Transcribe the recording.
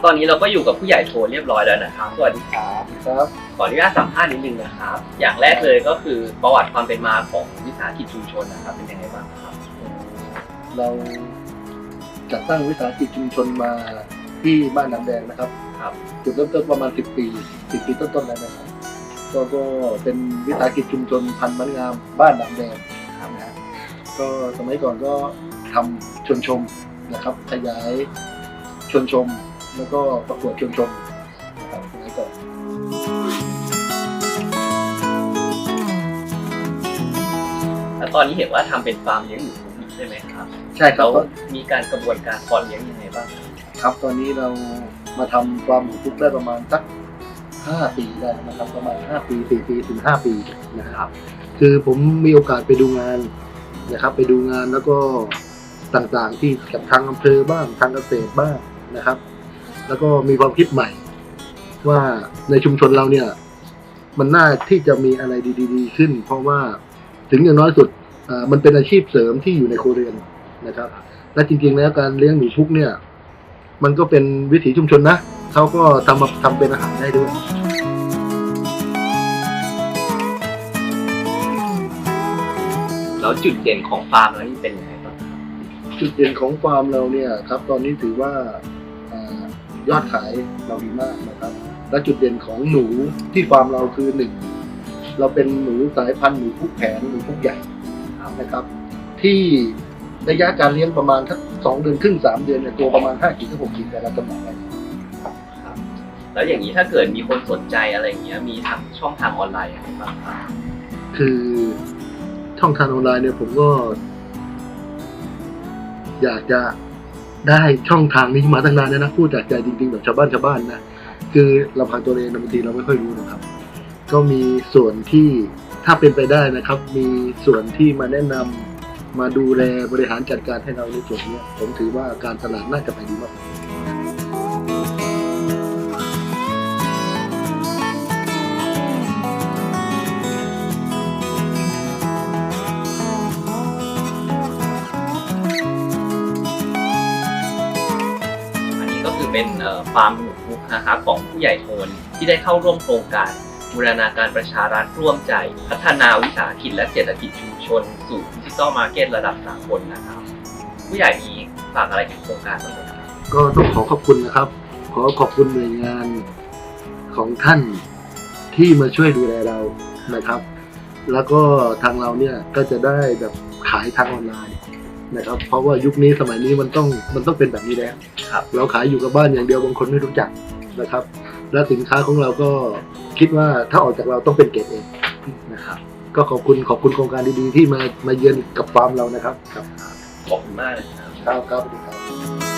ครับตอนนี้เราก็อยู่กับผู้ใหญ่โทรเรียบร้อยแล้วนะครับสวัสดีครับครับขออนุญาตสัมภาษณ์นิดนึงนะครับ อย่างแรกเลยก็คือประวัติความเป็นมาของวิสาหกิจชุมชนนะครับ เป็นยังไงบ้างครับ เราจัดตั้งวิสาหกิจชุมชนมาที่บ้านน้ำแดงนะครับครับจุดเริ่มต้นประมาณ 10 ปี10ปีต้นๆแล้วนะครับก็ก็เป็นวิสาหกิจชุมชนพันธุ์มันงามบ้านน้ำแดงครับนะฮะก็สมัยก่อนก็ทำชวนชมนะครับขยายชวนชม แล้วก็ประกวดชวนชมนะครับสมัยก่อนแล้วตอนนี้เห็นว่าทำเป็นฟาร์มเลี้ยงหนูพุกใช่ไหมครับใช่ครับแล้วมีการกระบวนการเพาะเลี้ยงยังไงบ้างครับครับตอนนี้เรามาทำฟาร์มหมูทุกได้ประมาณสักห้าปีได้นะครับประมาณห้าปีสี่ปีถึงห้าปีนะครับ คือผมมีโอกาสไปดูงานนะครับ ไปดูงานแล้วก็ต่างๆที่กับทางอำเภอบ้างทางเกษตรบ้างนะครับ แล้วก็มีความคิดใหม่ ว่าในชุมชนเราเนี่ย มันน่าที่จะมีอะไรดีๆขึ้น เพราะว่าถึงอย่างน้อยสุดอ่ามันเป็นอาชีพเสริมที่อยู่ในครัวเรือนนะครับ และจริง ๆ แล้วการเลี้ยงหนูพุกเนี่ย มันก็เป็นวิถีชุมชนนะเขาก็ทำมาทำเป็นอาหารได้ด้วยแล้วจุดเด่นของฟาร์มเรานี่เป็นยังไงบ้างครับจุดเด่นของฟาร์มเราเนี่ยครับ ตอนนี้ถือว่าอา ยอดขายเราดีมากนะครับ และจุดเด่นของหนูที่ฟาร์มเราคือหนึ่งเราเป็นหนูสายพันธุ์หนูพุกแผนหนูพุกใหญ่นะครับ ที่ระยะการเลี้ยงประมาณทักสองเดือนครึ่งสามเดือนเนี่ยตัวประมาณห้าขีดถึงหกขีดแต่ละจำหน่ายได้ครับแล้วอย่างนี้ถ้าเกิดมีคนสนใจอะไรอย่างเงี้ยมีทางช่องทางออนไลน์ยังไงบ้างครับคือช่องทางออนไลน์เนี่ยผมก็ อยากจะ ได้ช่องทางนี้มาตั้งนานแล้วนะพูดจากใจจริงๆแบบชาวบ้านชาวบ้านนะคือเราพังตัวเองบางทีเราไม่ค่อยรู้นะครับ ก็มีส่วนที่ถ้าเป็นไปได้นะครับ มีส่วนที่มาแนะนำมาดูแลบริหารจัดการให้เราในส่วนนี้ผมถือว่าการตลาดน่าจะไปดีมาก ก็คือเป็นฟาร์มหนูพุกนะครับของผู้ใหญ่โทนที่ได้เข้าร่วมโครงการบูรณาการประชารัฐร่วมใจ พัฒนาวิสาหกิจและเศรษฐกิจชุมชน สู่ดิจิตอลมาร์เก็ตระดับสากลนะครับ ผู้ใหญ่มีฝากอะไรถึงโครงการบ้างไหมครับก็ต้องขอขอบคุณนะครับ ขอขอบคุณหน่วยงานของท่านที่มาช่วยดูแลเรานะครับ แล้วก็ทางเราเนี่ยก็จะได้แบบขายทางออนไลน์ นะครับ เพราะว่ายุคนี้สมัยนี้มันต้องมันต้องเป็นแบบนี้แล้วครับ เราขายอยู่กับบ้านอย่างเดียวบางคนไม่รู้จักนะครับ และสินค้าของเราก็คิดว่าถ้าออกจากเราต้องเป็นเกรดเองนะครับ ก็ขอบคุณขอบคุณโครงการดีๆ ที่มามาเยือนกับฟาร์มเรานะครับ ครับขอบคุณมากเลยครับครับครับสวัสดีครับ